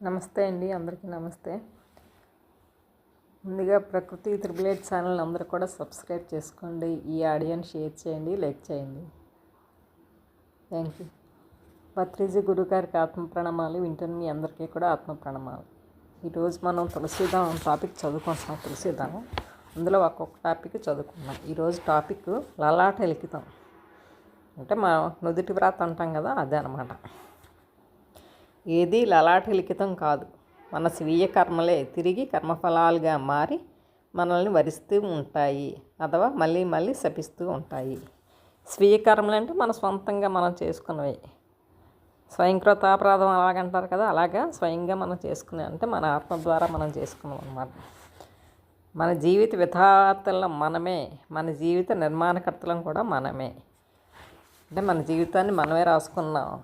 నమస్తే అండి అందరికీ నమస్తే. ముందుగా ప్రకృతి త్రిబుల్ ఎయిట్ ఛానల్ అందరూ కూడా సబ్స్క్రైబ్ చేసుకోండి ఈ ఆడియోని షేర్ చేయండి లైక్ చేయండి. Thank you. పత్రిజీ గురుగారికి ఆత్మ ప్రణామాలు వింటున్న మీ అందరికీ కూడా ఆత్మ ప్రణామాలు. ఈరోజు మనం తులసిదాం టాపిక్ చదువుకుంటున్నాం తులసిదాం అందులో ఒక్కొక్క టాపిక్ చదువుకున్నాం ఈరోజు టాపిక్ లలాట లిఖితం అంటే మా నుదుటి వ్రాత అంటాం కదా అదే అనమాట ఏది లలాటలిఖితం కాదు. మన స్వీయ కర్మలే తిరిగి కర్మఫలాలుగా మారి మనల్ని వరిస్తూ ఉంటాయి అథవా మళ్ళీ మళ్ళీ శపిస్తూ ఉంటాయి. స్వీయ కర్మలు అంటే మన సొంతంగా మనం చేసుకున్నవి. స్వయంకృతాపరాధం అలాగంటారు కదా అలాగా స్వయంగా మనం చేసుకునే అంటే మన ఆత్మ ద్వారా మనం చేసుకున్నాం అన్నమాట. మన జీవిత విధాతల్లో మనమే మన జీవిత నిర్మాణకర్తలం కూడా మనమే. అంటే మన జీవితాన్ని మనమే రాసుకున్నాం.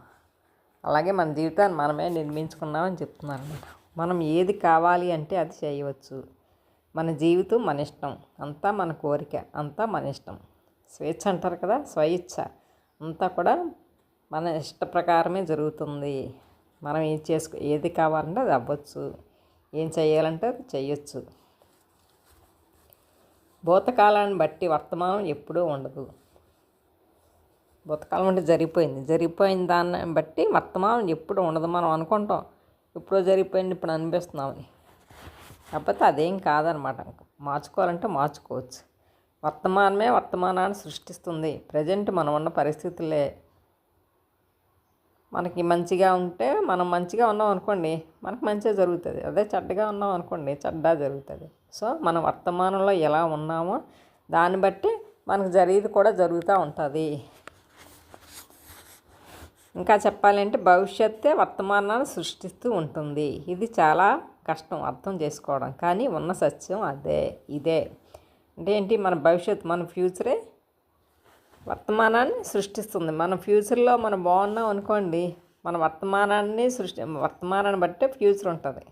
అలాగే మన జీవితాన్ని మనమే నిర్మించుకున్నామని చెప్తున్నాను అనమాట మనం ఏది కావాలి అంటే అది చేయవచ్చు. మన జీవితం మన ఇష్టం. అంతా మన కోరిక అంతా మన ఇష్టం. స్వేచ్ఛ అంటారు కదా స్వయిచ్ఛ. అంతా కూడా మన ఇష్ట ప్రకారమే జరుగుతుంది. మనం ఏం చేసుకో ఏది కావాలంటే అది అవ్వచ్చు. ఏం చేయాలంటే అది చేయొచ్చు. భూతకాలాన్ని బట్టి వర్తమానం ఎప్పుడూ ఉండదు. భూతకాలం అంటే జరిగిపోయింది. జరిగిపోయిన దాన్ని బట్టి వర్తమానం ఎప్పుడు ఉండదు. మనం అనుకుంటాం ఎప్పుడో జరిగిపోయింది ఇప్పుడు అనిపిస్తున్నామని. కాకపోతే అదేం కాదనమాట. మార్చుకోవాలంటే మార్చుకోవచ్చు. వర్తమానమే వర్తమానాన్ని సృష్టిస్తుంది. ప్రజెంట్ మనం ఉన్న పరిస్థితులే. మనకి మంచిగా ఉంటే మనం మంచిగా ఉన్నాం అనుకోండి మనకు మంచిగా జరుగుతుంది. అదే చెడ్డగా ఉన్నాం అనుకోండి చెడ్డ జరుగుతుంది. సో మన వర్తమానంలో ఎలా ఉన్నామో దాన్ని బట్టి మనకు జరిగేది కూడా జరుగుతూ ఉంటుంది. ఇంకా చెప్పాలంటే భవిష్యత్తే వర్తమానాన్ని సృష్టిస్తూ ఉంటుంది. ఇది చాలా కష్టం అర్థం చేసుకోవడం. కానీ ఉన్న సత్యం అదే ఇదే. అంటే ఏంటి? మన భవిష్యత్తు మన ఫ్యూచరే వర్తమానాన్ని సృష్టిస్తుంది. మన ఫ్యూచర్లో మనం బాగున్నాం అనుకోండి మన వర్తమానాన్ని సృష్టి వర్తమానాన్ని బట్టే ఫ్యూచర్ ఉంటుంది.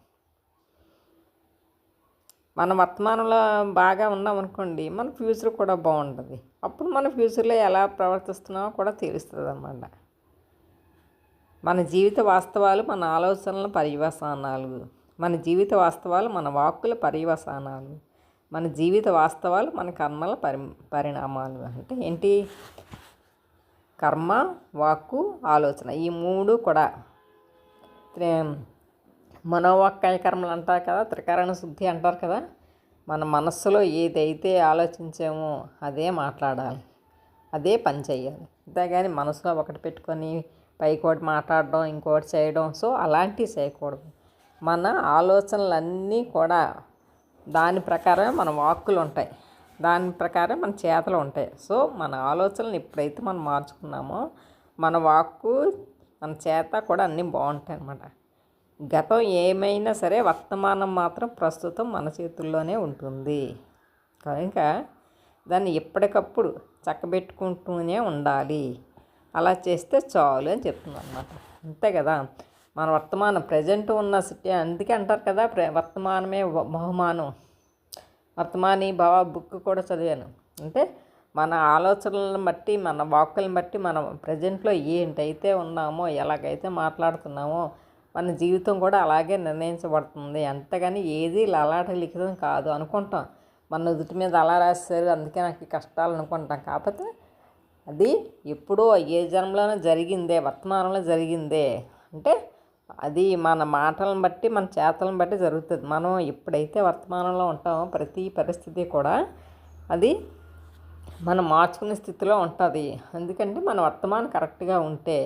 మన వర్తమానంలో బాగా ఉన్నాం అనుకోండి మన ఫ్యూచర్ కూడా బాగుంటుంది. అప్పుడు మన ఫ్యూచర్లో ఎలా ప్రవర్తిస్తున్నామో కూడా తెలుస్తుంది అన్నమాట మన జీవిత వాస్తవాలు మన ఆలోచనల పర్యవసానాలు మన జీవిత వాస్తవాలు మన వాక్కుల పర్యవసానాలు మన జీవిత వాస్తవాలు మన కర్మల పరి పరిణామాలు. అంటే ఏంటి? కర్మ వాక్కు ఆలోచన. ఈ మూడు కూడా. మనోవాక్కాయ కర్మలు అంటారు కదా త్రికరణ శుద్ధి అంటారు కదా మన మనస్సులో ఏదైతే ఆలోచించామో అదే మాట్లాడాలి. అదే పని చేయాలి. అంతేగాని మనసులో ఒకటి పెట్టుకొని పైకోటి మాట్లాడడం ఇంకోటి చేయడం. సో అలాంటివి చేయకూడదు. మన ఆలోచనలన్నీ కూడా దాని ప్రకారమే మన వాక్కులు ఉంటాయి. దాని ప్రకారం మన చేతలు ఉంటాయి. సో మన ఆలోచనలు ఎప్పుడైతే మనం మార్చుకున్నామో మన వాక్కు మన చేత కూడా అన్నీ బాగుంటాయి అన్నమాట. గతం ఏమైనా సరే వర్తమానం మాత్రం ప్రస్తుతం మన చేతుల్లోనే ఉంటుంది. కనుక దాన్ని ఎప్పటికప్పుడు చక్కబెట్టుకుంటూనే ఉండాలి. అలా చేస్తే చాలు అని చెప్తుంది అనమాట అంతే కదా. మన వర్తమానం ప్రజెంట్ ఉన్న సిటీ అందుకే అంటారు కదా ప్ర వర్తమానమే బహుమానం. వర్తమాని భావ బుక్ కూడా చదివాను. అంటే మన ఆలోచనలను బట్టి మన వాక్కులను బట్టి మనం ప్రజెంట్లో ఏంటైతే ఉన్నామో ఎలాగైతే మాట్లాడుతున్నామో మన జీవితం కూడా అలాగే నిర్ణయించబడుతుంది. అంతేగాని ఏది లలాట లిఖితం కాదు అనుకుంటాం. మన నుదుటి మీద అలా రాస్తారు అందుకే నాకు కష్టాలు అనుకుంటాం. కాకపోతే అది ఎప్పుడో ఏ జన్మలోనే జరిగిందే వర్తమానంలో జరిగిందే. అంటే అది మన మాటలను బట్టి మన చేతలను బట్టి జరుగుతుంది. మనం ఎప్పుడైతే వర్తమానంలో ఉంటామో ప్రతి పరిస్థితి కూడా అది మనం మార్చుకునే స్థితిలో ఉంటుంది. ఎందుకంటే మన వర్తమానం కరెక్ట్గా ఉంటే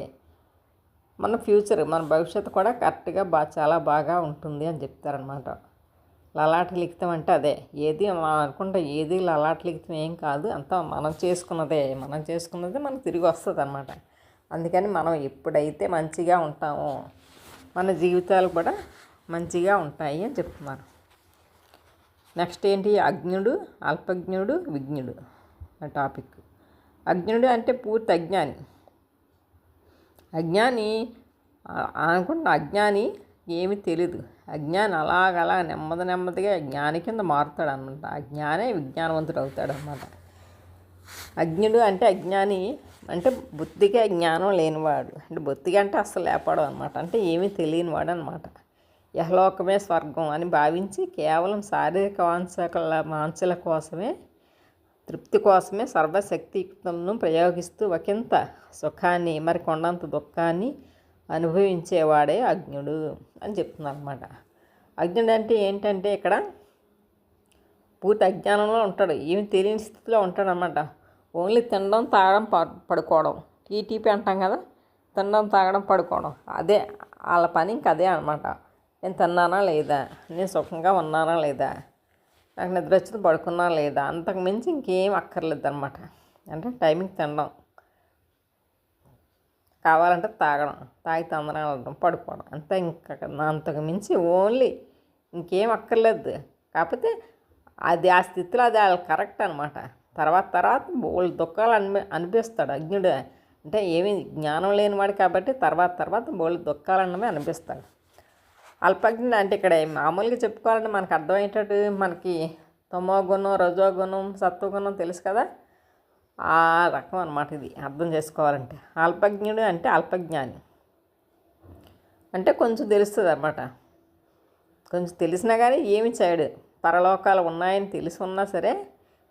మన ఫ్యూచర్ మన భవిష్యత్తు కూడా కరెక్ట్గా బా చాలా బాగా ఉంటుంది అని చెప్తారనమాట లలాట లిఖితం అంటే అదే. ఏది మనం అనుకుంటే ఏది లలాట లిఖితం ఏం కాదు అంతా మనం చేసుకున్నదే. మనం చేసుకున్నదే మనకు తిరిగి వస్తుంది అనమాట అందుకని మనం ఎప్పుడైతే మంచిగా ఉంటామో మన జీవితాలు కూడా మంచిగా ఉంటాయి అని చెప్తున్నారు. నెక్స్ట్ ఏంటి? అజ్ఞుడు అల్పజ్ఞుడు విజ్ఞుడు ఆ టాపిక్. అజ్ఞుడు అంటే పూర్తి అజ్ఞాని. అజ్ఞాని అనుకుంటున్న అజ్ఞాని ఏమి తెలీదు. అజ్ఞాని అలాగలా నెమ్మది నెమ్మదిగా జ్ఞాని కింద మారుతాడు అనమాట అజ్ఞానే విజ్ఞానవంతుడు అవుతాడు అనమాట అజ్ఞుడు అంటే అజ్ఞాని అంటే బుద్ధిగా జ్ఞానం లేనివాడు. అంటే బుద్ధిగా అంటే అసలు లేపాడు అనమాట అంటే ఏమీ తెలియనివాడు అనమాట యహలోకమే స్వర్గం అని భావించి కేవలం శారీరక వాంఛల వాంఛల కోసమే తృప్తి కోసమే సర్వశక్తియుక్తను ప్రయోగిస్తూ ఒకంత సుఖాన్ని మరి కొండంత దుఃఖాన్ని అనుభవించేవాడే అజ్ఞుడు అని చెప్తుందన్నమాట. అనమాట అజ్ఞుడు అంటే ఏంటంటే ఇక్కడ పూర్తి అజ్ఞానంలో ఉంటాడు. ఏమి తెలియని స్థితిలో ఉంటాడు అనమాట ఓన్లీ తినడం తాగడం ప- పడుకోవడం. టీటీపీ అంటాం కదా? తినడం తాగడం పడుకోవడం. అదే వాళ్ళ పని ఇంక అదే అనమాట నేను తిన్నానా లేదా? నేను సుఖంగా ఉన్నానా లేదా? నాకు నిద్ర వచ్చింది పడుకున్నా లేదా? అంతకు మించి ఇంకేం అక్కర్లేదు అనమాట అంటే టైమింగ్ తినడం. కావాలంటే తాగడం తాగి తొందరగా ఉండడం పడుకోవడం. అంతే ఇంకా అంతకు మించి ఓన్లీ ఇంకేం అక్కర్లేదు. కాకపోతే అది ఆ స్థితిలో అది వాళ్ళు కరెక్ట్ అనమాట తర్వాత తర్వాత వాళ్ళు దుఃఖాలు అనిపి అనిపిస్తాడు అజ్ఞుడు అంటే ఏమీ జ్ఞానం లేనివాడు కాబట్టి తర్వాత తర్వాత బోళ్ళు దుఃఖాలు అన్నవి అనిపిస్తాడు. అల్పజ్ఞ అంటే ఇక్కడ మామూలుగా చెప్పుకోవాలంటే మనకు అర్థమయ్యేటట్టు మనకి తమో గుణం రజో గుణం సత్వగుణం తెలుసు కదా. ఆ రకం అనమాట ఇది. అర్థం చేసుకోవాలంటే. అల్పజ్ఞుడు అంటే అల్పజ్ఞాని. అంటే కొంచెం తెలుస్తుంది అన్నమాట. కొంచెం తెలిసినా కానీ ఏమి చేయడు. పరలోకాలు ఉన్నాయని తెలిసి ఉన్నా సరే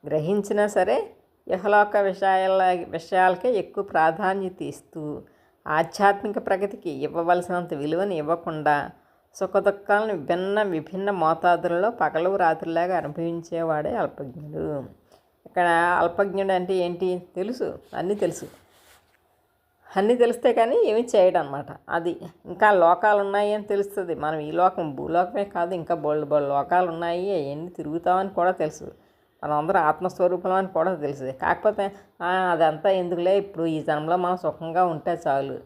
గ్రహించినా సరే ఇహలోక విషయాల విషయాలకే ఎక్కువ ప్రాధాన్యత ఇస్తూ ఆధ్యాత్మిక ప్రగతికి ఇవ్వవలసినంత విలువని ఇవ్వకుండా సుఖదుఖాలను విభిన్న విభిన్న మోతాదులలో పగలు రాత్రిలాగా అనుభవించేవాడే అల్పజ్ఞుడు. ఇక్కడ అల్పజ్ఞుడు అంటే ఏంటి? తెలుసు. అన్నీ తెలుసు. అన్నీ తెలిస్తే కానీ ఏమీ చేయడం అనమాట అది ఇంకా లోకాలు ఉన్నాయి అని తెలుస్తుంది. మనం ఈ లోకం భూలోకమే కాదు ఇంకా బోల్డ్ బోల్డ్ లోకాలు ఉన్నాయి అవన్నీ తిరుగుతామని కూడా తెలుసు. మనం అందరూ ఆత్మస్వరూపం అని కూడా తెలుసు. కాకపోతే అదంతా ఎందుకులే? ఇప్పుడు ఈ జన్మలో మనం సుఖంగా ఉంటే చాలు.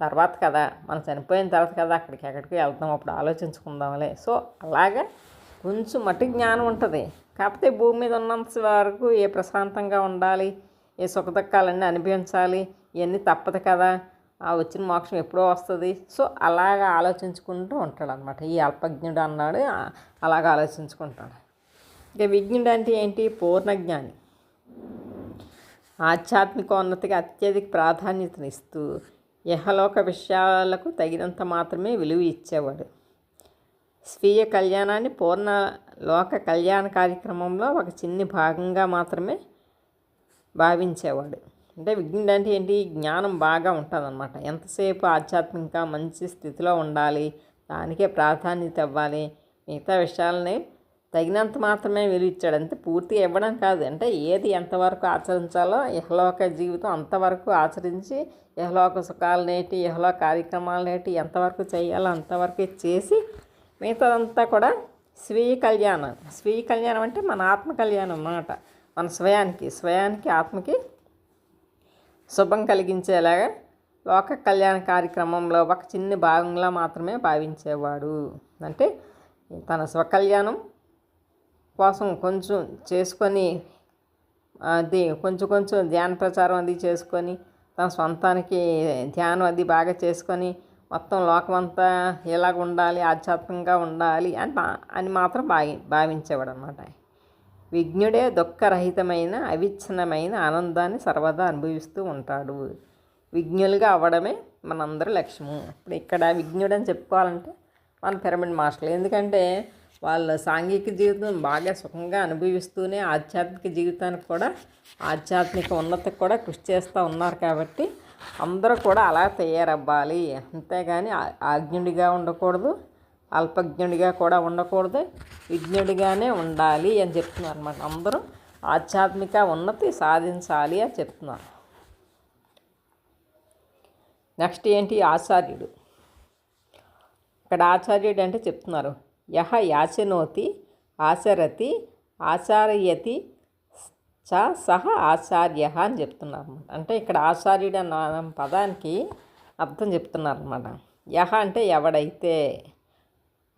తర్వాత కదా. మనం చనిపోయిన తర్వాత కదా అక్కడికి ఎక్కడికి వెళ్తాం అప్పుడు ఆలోచించుకుందాంలే. సో అలాగా కొంచెం మట్టి జ్ఞానం ఉంటుంది. కాకపోతే భూమి మీద ఉన్నంత వరకు ఏ ప్రశాంతంగా ఉండాలి ఏ సుఖదుఖాలన్నీ అనిపించాలి ఇవన్నీ తప్పదు కదా. ఆ వచ్చిన మోక్షం ఎప్పుడో వస్తుంది. సో అలాగా ఆలోచించుకుంటూ ఉంటాడు అనమాట ఈ అల్పజ్ఞుడు అన్నాడు అలాగ ఆలోచించుకుంటాడు. ఇక విజ్ఞుడు అంటే ఏంటి? పూర్ణజ్ఞాని. ఆధ్యాత్మికోన్నతికి అత్యధిక ప్రాధాన్యతనిస్తూ యహలోక విషయాలకు తగినంత మాత్రమే విలువ ఇచ్చేవాడు. స్వీయ కళ్యాణాన్ని పూర్ణ లోక కళ్యాణ కార్యక్రమంలో ఒక చిన్ని భాగంగా మాత్రమే భావించేవాడు. అంటే విజ్ఞుడు అంటే ఏంటి? జ్ఞానం బాగా ఉంటుందన్నమాట. ఎంతసేపు ఆధ్యాత్మికంగా మంచి స్థితిలో ఉండాలి? దానికే ప్రాధాన్యత ఇవ్వాలి. మిగతా విషయాలని తగినంత మాత్రమే విలువ అంతే పూర్తిగా ఇవ్వడం కాదు. అంటే ఏది ఎంతవరకు ఆచరించాలో ఇహలోక జీవితం అంతవరకు ఆచరించి ఇహలోక సుఖాలు నేటి ఇహలోక కార్యక్రమాలు నేటి ఎంతవరకు చేయాలో అంతవరకు చేసి మిగతాదంతా కూడా స్వీయ కళ్యాణం స్వీయ కళ్యాణం అంటే మన ఆత్మ కళ్యాణం అన్నమాట. మన స్వయానికి స్వయానికి ఆత్మకి శుభం కలిగించేలాగా లోక కళ్యాణ కార్యక్రమంలో ఒక చిన్న భాగంగా మాత్రమే భావించేవాడు. అంటే తన స్వకల్యాణం కోసం కొంచెం చేసుకొని అది కొంచెం కొంచెం ధ్యాన ప్రచారం అది చేసుకొని తన సొంతానికి ధ్యానం అది బాగా చేసుకొని మొత్తం లోకమంతా ఇలాగ ఉండాలి ఆధ్యాత్మికంగా ఉండాలి అని మా- అని మాత్రం భావి భావించేవాడు అనమాట విజ్ఞుడే దుఃఖరహితమైన అవిచ్ఛిన్నమైన ఆనందాన్ని సర్వదా అనుభవిస్తూ ఉంటాడు. విజ్ఞులుగా అవ్వడమే మనందరి లక్ష్యము. ఇప్పుడు ఇక్కడ విజ్ఞుడు అని చెప్పుకోవాలంటే మన పిరమిడ్ మాస్టర్లు. ఎందుకంటే వాళ్ళ సాంఘిక జీవితం బాగా సుఖంగా అనుభవిస్తూనే ఆధ్యాత్మిక జీవితానికి కూడా ఆధ్యాత్మిక ఉన్నతికి కూడా కృషి చేస్తూ ఉన్నారు కాబట్టి అందరూ కూడా అలా తయారవ్వాలి. అంతేగాని ఆజ్ఞుడిగా ఉండకూడదు అల్పజ్ఞుడిగా కూడా ఉండకూడదు విజ్ఞుడిగానే ఉండాలి అని చెప్తున్నారు అనమాట అందరూ ఆధ్యాత్మిక ఉన్నతి సాధించాలి అని చెప్తున్నారు. నెక్స్ట్ ఏంటి? ఆచార్యుడు. ఇక్కడ ఆచార్యుడు అంటే చెప్తున్నారు. యహ యాచనోతి ఆచరతి ఆచారయతి చ సహ ఆచార్య అని చెప్తున్నారు అనమాట అంటే ఇక్కడ ఆచార్యుడు అన్న పదానికి అర్థం చెప్తున్నారు అనమాట యహ అంటే ఎవడైతే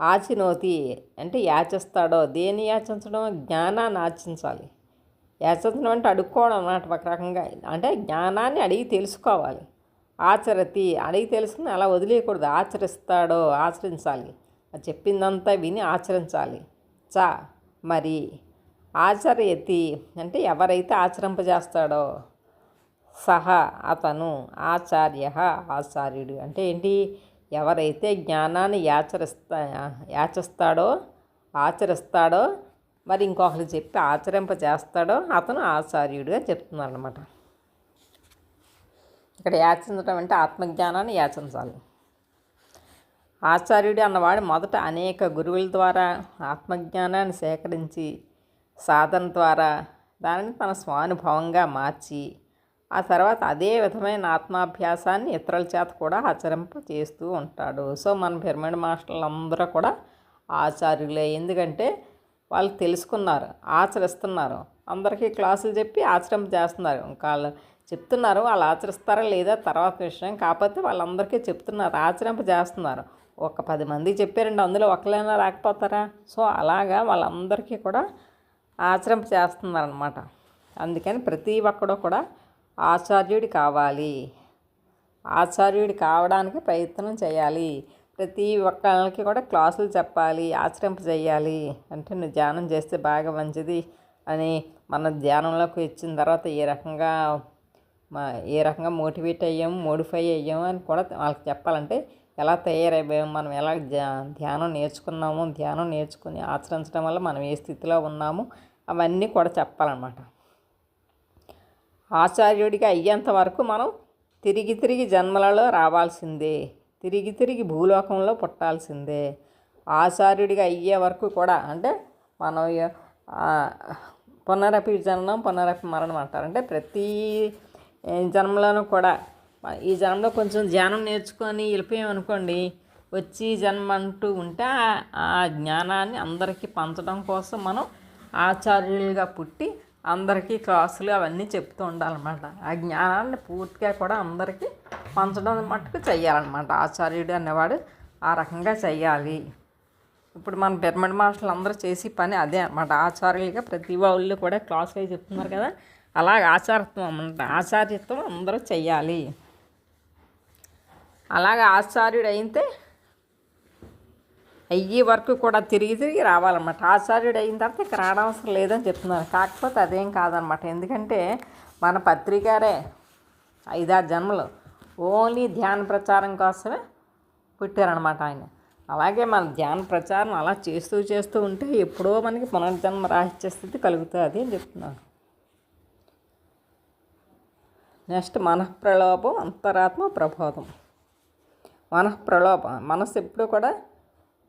ఆచినోతి అంటే యాచిస్తాడో దేని యాచించడం జ్ఞానాన్ని ఆచించాలి. యాచించడం అంటే అడుక్కోవడం అన్నమాట ఒక రకంగా. అంటే జ్ఞానాన్ని అడిగి తెలుసుకోవాలి. ఆచరతి అడిగి తెలుసుకుని అలా వదిలేయకూడదు. ఆచరిస్తాడో ఆచరించాలి. అది చెప్పిందంతా విని ఆచరించాలి. చ మరి ఆచరయతి అంటే ఎవరైతే ఆచరింపజేస్తాడో సహ అతను ఆచార్య ఆచార్యుడు. అంటే ఏంటి? ఎవరైతే జ్ఞానాన్ని యాచరిస్తా యాచిస్తాడో ఆచరిస్తాడో మరి ఇంకొకరు చెప్పి ఆచరింప చేస్తాడో అతను ఆచార్యుడిగా చెప్తున్నాడు అనమాట ఇక్కడ యాచించడం అంటే ఆత్మజ్ఞానాన్ని యాచించాలి ఆచార్యుడు అన్నవాడు మొదట అనేక గురువుల ద్వారా ఆత్మజ్ఞానాన్ని సేకరించి సాధన ద్వారా దానిని తన స్వానుభవంగా మార్చి ఆ తర్వాత అదే విధమైన ఆత్మాభ్యాసాన్ని ఇతరుల చేత కూడా ఆచరింప చేస్తూ ఉంటాడు. సో మన పిరమిడ్ మాస్టర్లు అందరూ కూడా ఆచార్యులే. ఎందుకంటే వాళ్ళు తెలుసుకున్నారు ఆచరిస్తున్నారు. అందరికీ క్లాసులు చెప్పి ఆచరింప చేస్తున్నారు ఇంకా వాళ్ళు చెప్తున్నారు వాళ్ళు ఆచరిస్తారా లేదా తర్వాత విషయం. కాకపోతే వాళ్ళందరికీ చెప్తున్నారు ఆచరింప చేస్తున్నారు ఒక పది మంది చెప్పారండి అందులో ఒకరైనా రాకపోతారా? సో అలాగా వాళ్ళందరికీ కూడా ఆచరింప చేస్తున్నారనమాట అందుకని ప్రతి ఒక్కడు కూడా ఆచార్యుడి కావాలి. ఆచార్యుడి కావడానికి ప్రయత్నం చేయాలి. ప్రతి ఒక్కరికి కూడా క్లాసులు చెప్పాలి ఆచరింప చేయాలి అంటే నువ్వు ధ్యానం చేస్తే బాగా మంచిది అని మన ధ్యానంలోకి వచ్చిన తర్వాత ఏ రకంగా మా ఏ రకంగా మోటివేట్ అయ్యాము మోడిఫై అయ్యాము అని కూడా వాళ్ళకి చెప్పాలంటే ఎలా తయారైపోయాము మనం ఎలా ధ్యానం నేర్చుకున్నాము ధ్యానం నేర్చుకుని ఆచరించడం వల్ల మనం ఏ స్థితిలో ఉన్నాము అవన్నీ కూడా చెప్పాలన్నమాట. ఆచార్యుడిగా అయ్యేంత వరకు మనం తిరిగి తిరిగి జన్మలలో రావాల్సిందే. తిరిగి తిరిగి భూలోకంలో పుట్టాల్సిందే. ఆచార్యుడిగా అయ్యే వరకు కూడా అంటే మనం పునరపి జననం పునరపి మరణం అంటారు. అంటే ప్రతి జన్మలోనూ కూడా ఈ జన్మలో కొంచెం ధ్యానం నేర్చుకొని వెళ్ళిపోయాం అనుకోండి వచ్చి జన్మ అంటూ ఉంటే ఆ జ్ఞానాన్ని అందరికీ పంచడం కోసం మనం ఆచార్యులుగా పుట్టి అందరికీ క్లాసులు అవన్నీ చెప్తూ ఉండాలన్నమాట. ఆ జ్ఞానాన్ని పూర్తిగా కూడా అందరికీ పంచడం మట్టుకు చెయ్యాలన్నమాట. ఆచార్యుడు అనేవాడు ఆ రకంగా చెయ్యాలి. ఇప్పుడు మన పిరమిడ్ మాస్టర్లు అందరూ చేసి పని అదే అనమాట ఆచార్యులుగా ప్రతి వాళ్ళు కూడా క్లాసులు చెప్తున్నారు కదా అలాగ ఆచారత్వం అన్నమాట. ఆచార్యత్వం అందరూ చెయ్యాలి. అలాగ ఆచార్యుడు అయితే అయ్యే వరకు కూడా తిరిగి తిరిగి రావాలన్నమాట. ఆచార్యుడు అయిన తర్వాత ఇక రావడం లేదని చెప్తున్నారు. కాకపోతే అదేం కాదనమాట ఎందుకంటే మన పత్రికారే ఐదారు జన్మలు ఓన్లీ ధ్యాన ప్రచారం కోసమే పుట్టారనమాట ఆయన. అలాగే మన ధ్యాన ప్రచారం అలా చేస్తూ చేస్తూ ఉంటే ఎప్పుడో మనకి పునర్జన్మ రాహిత్య స్థితి కలుగుతుంది అని చెప్తున్నాను నెక్స్ట్ మనఃప్రలోభం అంతరాత్మ ప్రబోధం. మనఃప్రలోభం మనసు ఎప్పుడు కూడా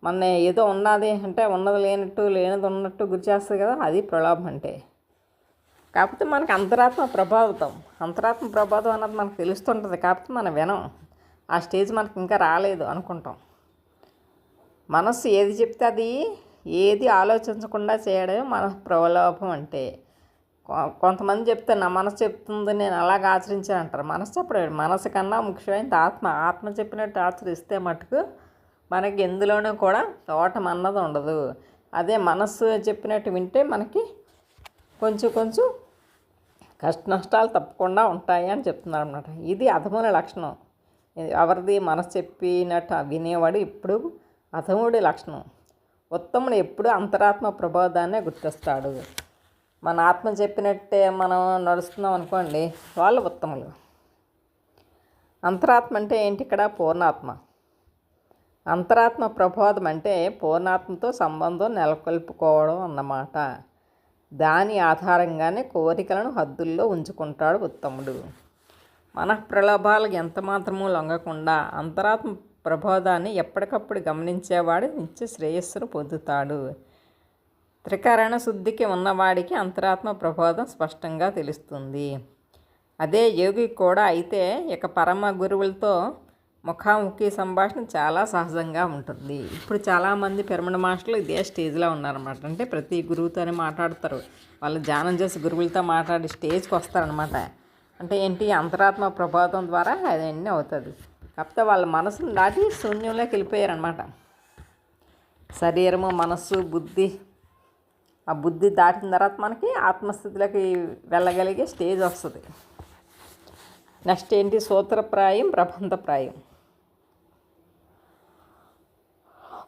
మన ఏదో ఉన్నది అంటే ఉన్నది లేనట్టు లేనిది ఉన్నట్టు గురి చేస్తుంది కదా అది ప్రలోభం అంటే. కాకపోతే మనకి అంతరాత్మ ప్రభావితం. అంతరాత్మ ప్రభావితం అన్నది మనకు తెలుస్తుంటుంది కాకపోతే మనం వినం. ఆ స్టేజ్ మనకి ఇంకా రాలేదు అనుకుంటాం. మనస్సు ఏది చెప్తే అది ఏది ఆలోచించకుండా చేయడమే మన ప్రలోభం అంటే. కొంతమంది చెప్తే నా మనసు చెప్తుంది నేను అలాగ ఆచరించాను అంటారు మనసు చెప్పడం మనసు కన్నా ముఖ్యమైనది ఆత్మ. ఆత్మ చెప్పినట్టు ఆచరిస్తే మటుకు మనకి ఎందులోనూ కూడా తోటం అన్నది ఉండదు. అదే మనస్సు చెప్పినట్టు వింటే మనకి కొంచెం కొంచెం కష్ట నష్టాలు తప్పకుండా ఉంటాయి అని చెప్తున్నారు అనమాట ఇది అధముల లక్షణం. ఎవరిది మనసు చెప్పినట్టు వినేవాడు ఇప్పుడు అధముడి లక్షణం. ఉత్తముడు ఎప్పుడు అంతరాత్మ ప్రబోధాన్నే గుర్తిస్తాడు. మన ఆత్మ చెప్పినట్టే మనం నడుస్తున్నాం అనుకోండి వాళ్ళు ఉత్తములు. అంతరాత్మ అంటే ఏంటి ఇక్కడ? పూర్ణాత్మ. అంతరాత్మ ప్రబోధం అంటే పూర్ణాత్మతో సంబంధం నెలకొల్పుకోవడం అన్నమాట. దాని ఆధారంగానే కోరికలను హద్దుల్లో ఉంచుకుంటాడు ఉత్తముడు. మన ప్రలోభాలకు ఎంత మాత్రమూ లొంగకుండా అంతరాత్మ ప్రబోధాన్ని ఎప్పటికప్పుడు గమనించేవాడు నిత్య శ్రేయస్సును పొందుతాడు. త్రికరణ శుద్ధికి ఉన్నవాడికి అంతరాత్మ ప్రబోధం స్పష్టంగా తెలుస్తుంది. అదే యోగి కూడా అయితే ఇక పరమ గురువులతో ముఖాముఖి సంభాషణ చాలా సహజంగా ఉంటుంది. ఇప్పుడు చాలామంది పిరమిడ్ మాస్టర్లు ఇదే స్టేజ్లో ఉన్నారనమాట అంటే ప్రతి గురువుతోనే మాట్లాడతారు. వాళ్ళు ధ్యానం చేసి గురువులతో మాట్లాడి స్టేజ్కి వస్తారనమాట అంటే ఏంటి? అంతరాత్మ ప్రభావం ద్వారా అదన్నీ అవుతుంది. కాకపోతే వాళ్ళ మనసును దాటి శూన్యంలోకి వెళ్ళిపోయారనమాట శరీరము మనస్సు బుద్ధి ఆ బుద్ధి దాటిన తర్వాత మనకి ఆత్మస్థితిలోకి వెళ్ళగలిగే స్టేజ్ వస్తుంది. నెక్స్ట్ ఏంటి? సూత్రప్రాయం ప్రబంధప్రాయం.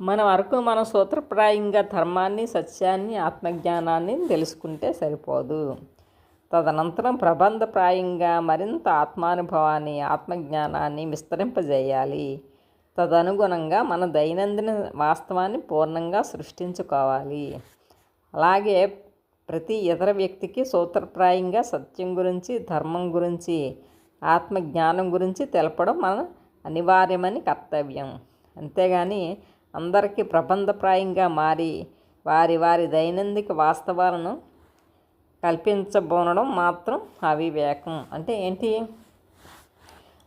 మన వరకు మనం సూత్రప్రాయంగా ధర్మాన్ని సత్యాన్ని ఆత్మజ్ఞానాన్ని తెలుసుకుంటే సరిపోదు. తదనంతరం ప్రబంధప్రాయంగా మరింత ఆత్మానుభవాన్ని ఆత్మజ్ఞానాన్ని విస్తరింపజేయాలి. తదనుగుణంగా మన దైనందిన వాస్తవాన్ని పూర్ణంగా సృష్టించుకోవాలి. అలాగే ప్రతి ఇతర వ్యక్తికి సూత్రప్రాయంగా సత్యం గురించి ధర్మం గురించి ఆత్మజ్ఞానం గురించి తెలపడం మన అనివార్యమని కర్తవ్యం. అంతేగాని అందరికీ ప్రబంధప్రాయంగా మారి వారి వారి దైనందిక వాస్తవాలను కల్పించబోనడం మాత్రం అవివేకం అంటే ఏంటి?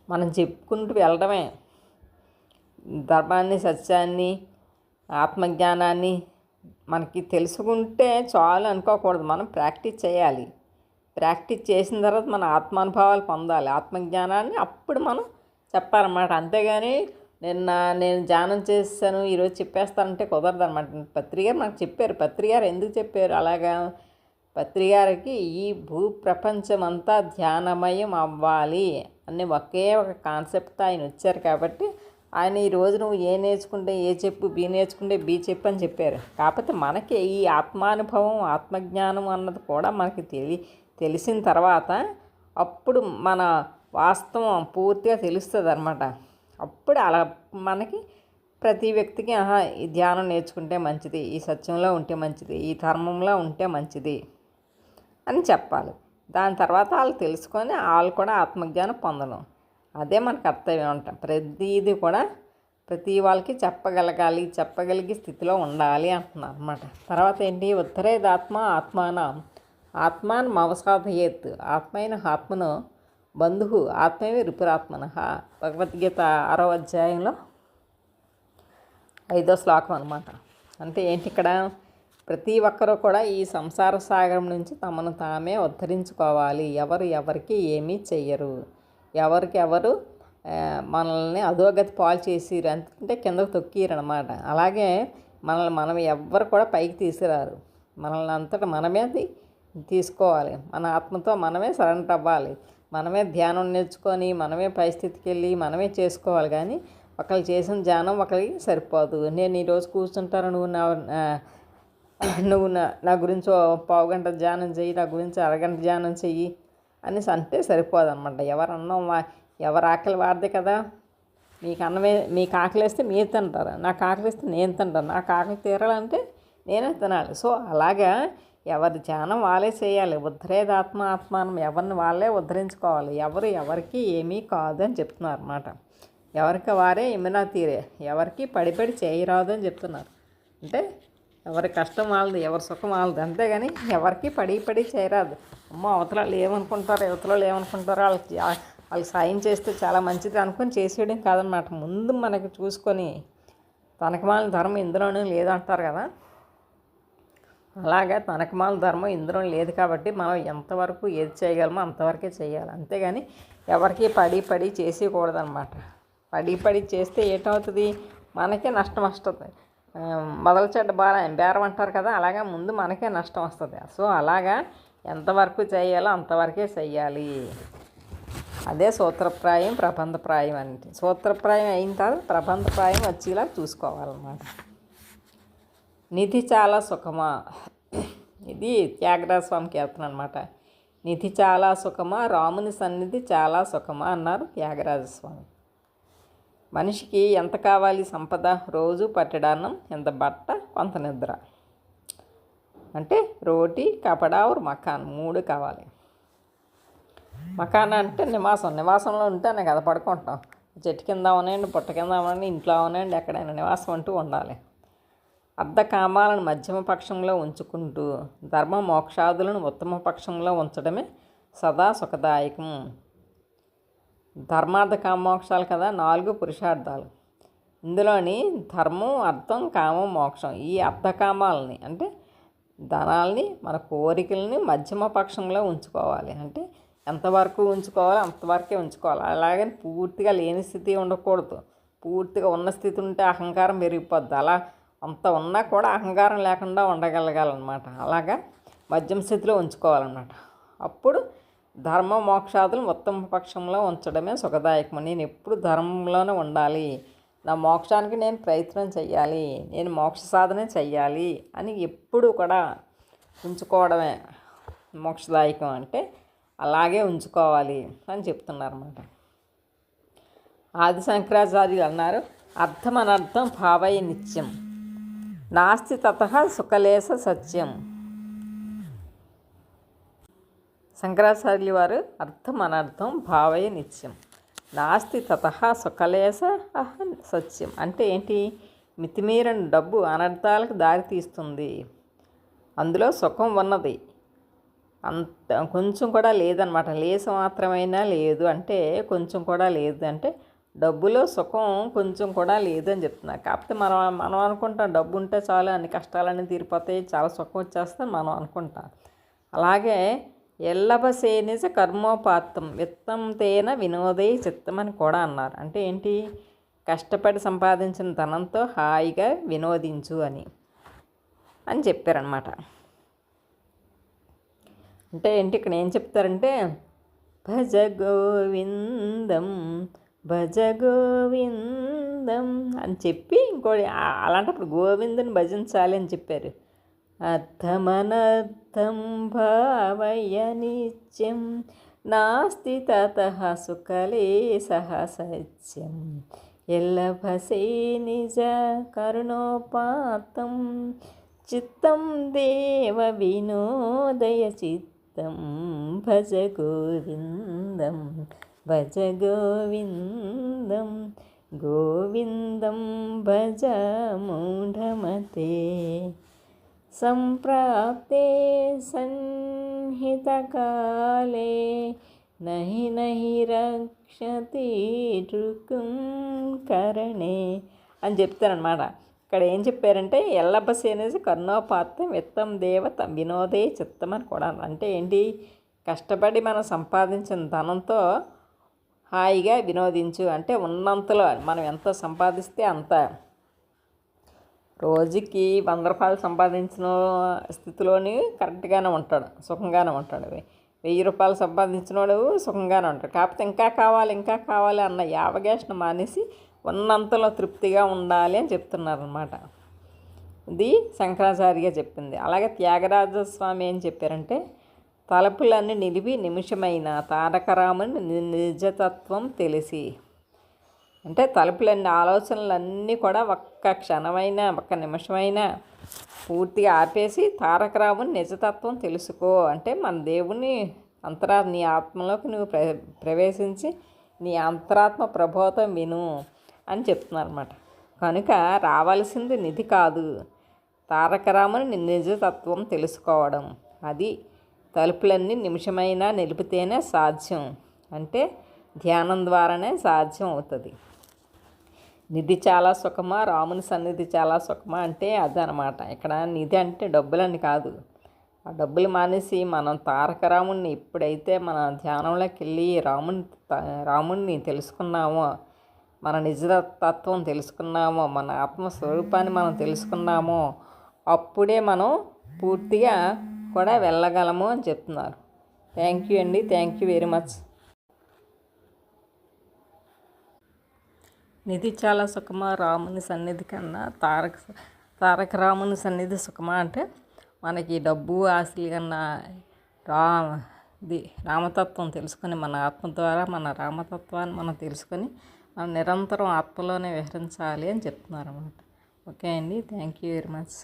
మనం చెప్పుకుంటూ వెళ్ళడమే. ధర్మాన్ని సత్యాన్ని ఆత్మజ్ఞానాన్ని మనకి తెలుసుకుంటే చాలు అనుకోకూడదు. మనం ప్రాక్టీస్ చేయాలి. ప్రాక్టీస్ చేసిన తర్వాత మన ఆత్మానుభవాలు పొందాలి. ఆత్మజ్ఞానాన్ని అప్పుడు మనం చెప్పాలన్నమాట. అంతేగాని నిన్న నేను ధ్యానం చేశాను ఈరోజు చెప్పేస్తానంటే కుదరదు అనమాట పత్రిక నాకు చెప్పారు పత్రికారు ఎందుకు చెప్పారు? అలాగా పత్రికారికి ఈ భూ ప్రపంచం అంతా ధ్యానమయం అవ్వాలి అని ఒకే ఒక కాన్సెప్ట్ ఆయన వచ్చారు కాబట్టి ఆయన ఈ నువ్వు ఏ నేర్చుకుంటే ఏ చెప్పు బి నేర్చుకుంటే బి చెప్పు అని చెప్పారు. కాకపోతే మనకి ఈ ఆత్మానుభవం ఆత్మజ్ఞానం అన్నది కూడా మనకి తెలి తెలిసిన తర్వాత అప్పుడు మన వాస్తవం పూర్తిగా తెలుస్తుంది అనమాట అప్పుడు అలా మనకి ప్రతి వ్యక్తికి ఆహా ఈ ధ్యానం నేర్చుకుంటే మంచిది ఈ సత్యంలో ఉంటే మంచిది ఈ ధర్మంలో ఉంటే మంచిది అని చెప్పాలి. దాని తర్వాత వాళ్ళు తెలుసుకొని వాళ్ళు కూడా ఆత్మజ్ఞానం పొందడం. అదే మన కర్తవ్యం అంట. ప్రతిదీ కూడా ప్రతి వాళ్ళకి చెప్పగలగాలి చెప్పగలిగే స్థితిలో ఉండాలి అంటున్నారు అనమాట తర్వాత ఏంటి? ఉత్తరేదాత్మ ఆత్మాన. ఆత్మాన్ మవసాధయేత్. ఆత్మైన ఆత్మను బంధువు ఆత్మవే రిపురాత్మన. భగవద్గీత ఆరో అధ్యాయంలో ఐదో శ్లోకం అనమాట అంటే ఏంటి ఇక్కడ ప్రతి ఒక్కరూ కూడా ఈ సంసార సాగరం నుంచి తమను తామే ఉద్ధరించుకోవాలి. ఎవరు ఎవరికి ఏమీ చెయ్యరు. ఎవరికి ఎవరు మనల్ని అధోగతి పాలు చేసిరు అంటే కిందకు తొక్కిరు అనమాట అలాగే మనల్ని మనం ఎవ్వరు కూడా పైకి తీసుకురారు. మనల్ని అంతటా మనమే తీసుకోవాలి. మన ఆత్మతో మనమే సరెండర్ అవ్వాలి. మనమే ధ్యానం నేర్చుకొని మనమే పరిస్థితికి వెళ్ళి మనమే చేసుకోవాలి కానీ ఒకళ్ళు చేసిన ధ్యానం ఒకరికి సరిపోదు. నేను ఈరోజు కూర్చుంటాను నువ్వు నా నువ్వు నా నా గురించి పావు గంట ధ్యానం చెయ్యి నా గురించి అరగంట ధ్యానం చెయ్యి అనేసి అంటే సరిపోదు అనమాట ఎవరు అన్నం వా- ఎవరు ఆకలి వాడదే కదా. మీకు అన్నమే మీకు ఆకలి వేస్తే మీరు తింటారు. నాకు ఆకలి వేస్తే నేను తింటాను. నాకు ఆకలి తీరాలంటే నేనే తినాలి. సో అలాగా ఎవరి ధ్యానం వాళ్ళే చేయాలి. ఉద్ధరేదాత్మ ఆత్మానం ఎవరిని వాళ్ళే ఉద్ధరించుకోవాలి. ఎవరు ఎవరికి ఏమీ కాదు అని చెప్తున్నారు అన్నమాట. ఎవరికి వారే ఇమినా తీరే. ఎవరికి పడిపడి చేయరాదు అని చెప్తున్నారు. అంటే ఎవరి కష్టం వాళ్ళది ఎవరి సుఖం వాళ్ళది. అంతేగాని ఎవరికి పడి పడి చేయరాదు. అమ్మ అవతల ఏమనుకుంటారు ఏమనుకుంటారో యువతల ఏమనుకుంటారో వాళ్ళకి వాళ్ళకి సాయం చేస్తే చాలా మంచిది అనుకొని చేసేయడం కాదనమాట ముందు మనకు చూసుకొని తనకి వాళ్ళ ధర్మం ఇందులోనూ లేదంటారు కదా. అలాగే తనకిమాల ధర్మం ఇంద్రం లేదు కాబట్టి మనం ఎంతవరకు ఏది చేయగలమో అంతవరకే చేయాలి. అంతేగాని ఎవరికి పడి పడి చేసేయకూడదనమాట పడి పడి చేస్తే ఏటవుతుంది? మనకే నష్టం వస్తుంది. మొదల మొదలు చెడ్డ బాల బేరం అంటారు కదా అలాగా ముందు మనకే నష్టం వస్తుంది. సో అలాగా ఎంతవరకు చేయాలో అంతవరకే చెయ్యాలి. అదే సూత్రప్రాయం ప్రబంధప్రాయం అంటే సూత్రప్రాయం అయిన తర్వాత ప్రబంధప్రాయం వచ్చేలా చూసుకోవాలన్నమాట. నిధి చాలా సుఖమా? ఇది త్యాగరాజ స్వామి కీర్తన అనమాట నిధి చాలా సుఖమా? రాముని సన్నిధి చాలా సుఖమా? అన్నారు త్యాగరాజస్వామి మనిషికి ఎంత కావాలి సంపద? రోజు పట్టడాన్నం ఎంత బట్ట? కొంత నిద్ర. అంటే రోటీ కపడా మకాన్. మూడు కావాలి. మకాన్ అంటే నివాసం. నివాసంలో ఉంటేనే కదా పడుకుంటాం. చెట్టు కింద అవనండి పుట్ట కింద అవనండి ఇంట్లో అవనండి ఎక్కడైనా నివాసం అంటూ ఉండాలి. అర్ధకామాలను మధ్యమ పక్షంలో ఉంచుకుంటూ ధర్మ మోక్షాదులను ఉత్తమ పక్షంలో ఉంచడమే సదా సుఖదాయకం. ధర్మార్థ కామోక్షాలు కదా నాలుగు పురుషార్థాలు. ఇందులోని ధర్మం అర్థం కామం మోక్షం ఈ అర్థకామాలని అంటే ధనాల్ని మన కోరికల్ని మధ్యమ పక్షంలో ఉంచుకోవాలి. అంటే ఎంతవరకు ఉంచుకోవాలో అంతవరకే ఉంచుకోవాలి. అలాగని పూర్తిగా లేని స్థితి ఉండకూడదు. పూర్తిగా ఉన్న స్థితి ఉంటే అహంకారం పెరిగిపోద్ది అలా అంత ఉన్నా కూడా అహంకారం లేకుండా ఉండగలగాలన్నమాట. అలాగా మద్యం స్థితిలో ఉంచుకోవాలన్నమాట. అప్పుడు ధర్మ మోక్షాదులు ఉత్తమ పక్షంలో ఉంచడమే సుఖదాయకం. నేను ఎప్పుడు ధర్మంలోనే ఉండాలి. నా మోక్షానికి నేను ప్రయత్నం చెయ్యాలి. నేను మోక్ష సాధన చెయ్యాలి అని ఎప్పుడు కూడా ఉంచుకోవడమే మోక్షదాయకం అంటే అలాగే ఉంచుకోవాలి అని చెప్తున్నారన్నమాట. ఆది శంకరాచార్యులు అన్నారు అర్థమనర్థం భావయ నిత్యం. నాస్తి తత సుఖలేశ సత్యం. శంకరాచార్యుల వారు అర్థం అనర్థం భావయ నిత్యం. నాస్తి తత సుఖలేశ సత్యం. అంటే ఏంటి? మితిమీరని డబ్బు అనర్థాలకు దారితీస్తుంది అందులో సుఖం ఉన్నది. అంత కొంచెం కూడా లేదనమాట. లేస మాత్రమైనా లేదు. అంటే కొంచెం కూడా లేదు అంటే డబ్బులో సుఖం కొంచెం కూడా లేదని చెప్తున్నారు. కాకపోతే మనం మనం అనుకుంటాం డబ్బు ఉంటే చాలు అన్ని కష్టాలన్నీ తీరిపోతాయి చాలా సుఖం వచ్చేస్తే మనం అనుకుంటాం. అలాగే ఎల్లబసేనిజ కర్మోపాత్తం విత్తం తేన వినోదయ చిత్తం అని కూడా అన్నారు. అంటే ఏంటి? కష్టపడి సంపాదించిన ధనంతో హాయిగా వినోదించు అని అని చెప్పారనమాట అంటే ఏంటి? ఇక్కడ ఏం చెప్తారంటే భజ గోవిందం భజ గోవిందం అని చెప్పి ఇంకోటి అలాంటప్పుడు గోవిందుని భజించాలి అని చెప్పారు. అర్థమనర్థం భావయ నిత్యం నాస్తి తత సుఖలే సహ సత్యం. ఎల్లభసే నిజ కరుణోపాతం చిత్తం దేవ వినోదయ చిత్తం. భజ గోవిందం భజ గోవిందం గోవిందం భజ మూఢమతే. సంప్రాప్తే సంహితకాలే నహి నహి రక్షతి రుకుం కరణే అని చెప్తారనమాట ఇక్కడ ఏం చెప్పారంటే ఎల్లబసి అనేసి కర్ణోపాత్రం విత్తం దేవత వినోదే చిత్తం అని కూడా అంటే ఏంటి? కష్టపడి మనం సంపాదించిన ధనంతో హాయిగా వినోదించు అంటే ఉన్నంతలో మనం ఎంత సంపాదిస్తే అంత. రోజుకి వంద రూపాయలు సంపాదించిన స్థితిలోని కరెక్ట్గానే ఉంటాడు సుఖంగానే ఉంటాడు వెయ్యి రూపాయలు సంపాదించినోడు సుఖంగానే ఉంటాడు. కాకపోతే ఇంకా కావాలి ఇంకా కావాలి అన్న యావగేషణ మానేసి ఉన్నంతలో తృప్తిగా ఉండాలి అని చెప్తున్నారనమాట ఇది శంకరాచార్య చెప్పింది. అలాగే త్యాగరాజస్వామి ఏం చెప్పారంటే తలుపులన్నీ నిలిపి నిమిషమైన తారకరాముని నిజతత్వం తెలిసి అంటే తలుపులన్నీ ఆలోచనలన్నీ కూడా ఒక్క క్షణమైన ఒక్క నిమిషమైనా పూర్తిగా ఆపేసి తారకరాముని నిజతత్వం తెలుసుకో. అంటే మన దేవుని అంతరా నీ ఆత్మలోకి నువ్వు ప్ర ప్రవేశించి నీ అంతరాత్మ ప్రభోతం విను అని చెప్తున్నారు అనమాట కనుక రావాల్సింది నిధి కాదు తారకరాముని నిజతత్వం తెలుసుకోవడం. అది తలుపులన్నీ నిమిషమైనా నిలిపితేనే సాధ్యం. అంటే ధ్యానం ద్వారానే సాధ్యం అవుతుంది. నిధి చాలా సుఖమా? రాముని సన్నిధి చాలా సుఖమా? అంటే అదనమాట. ఇక్కడ నిధి అంటే డబ్బులని కాదు. ఆ డబ్బులు మానేసి మనం తారక రాముణ్ణి ఎప్పుడైతే మన ధ్యానంలోకి వెళ్ళి రాముని రాముణ్ణి తెలుసుకున్నామో మన నిజతత్వం తెలుసుకున్నామో మన ఆత్మస్వరూపాన్ని మనం తెలుసుకున్నామో అప్పుడే మనం పూర్తిగా కూడా వెళ్ళగలము అని చెప్తున్నారు. థ్యాంక్ యూ అండి. Thank you very much Nidhi చాలా సుఖమా? రాముని సన్నిధి కన్నా తారక తారక రాముని సన్నిధి సుఖమా అంటే మనకి డబ్బు ఆశలు కన్నా రా ఇది రామతత్వం తెలుసుకొని మన ఆత్మ ద్వారా మన రామతత్వాన్ని మనం తెలుసుకొని మనం నిరంతరం ఆత్మలోనే విహరించాలి అని చెప్తున్నారు అన్నమాట ఓకే అండి. Thank you very much